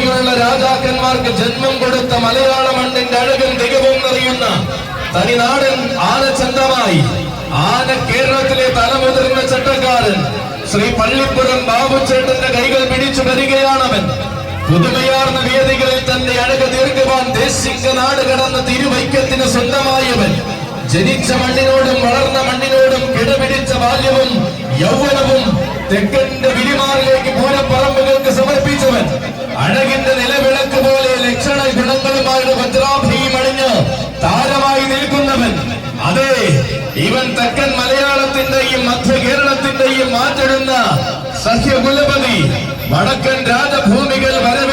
ചട്ടക്കാർക്ക് ജന്മം കൊടുത്ത മലയാള മണ്ണിന്റെ അഴകും തികവും നിറയുന്ന തനിനാടൻ ആനച്ചന്തമായി ആന കേരളത്തിലെ തലമുതിർന്ന ചട്ടക്കാരൻ ശ്രീ പള്ളിപ്പുറം ബാബുച്ചേട്ടന്റെ കൈകൾ പിടിച്ചു വരികയാണവൻ. പുതുമയാർന്ന വേദികളിൽ തന്റെ അഴക തീർക്കുവാൻ ദേശിക നാട് കടന്ന തിരുവൈക്കത്തിന് സ്വന്തമായവൻ. ജനിച്ച മണ്ണിനോടും വളർന്ന മണ്ണിനോടും കിടപിടിച്ച ബാല്യവും യൗവനവും തെക്കന്റെ വിരിമാറിലേക്ക് അതെ ഇവൻ തെക്കൻ മലയാളത്തിന്റെയും മധ്യ കേരളത്തിന്റെയും മാറ്റിടുന്ന സഹ്യകുലപതി വടക്കൻ രാജഭൂമികൾ വരവ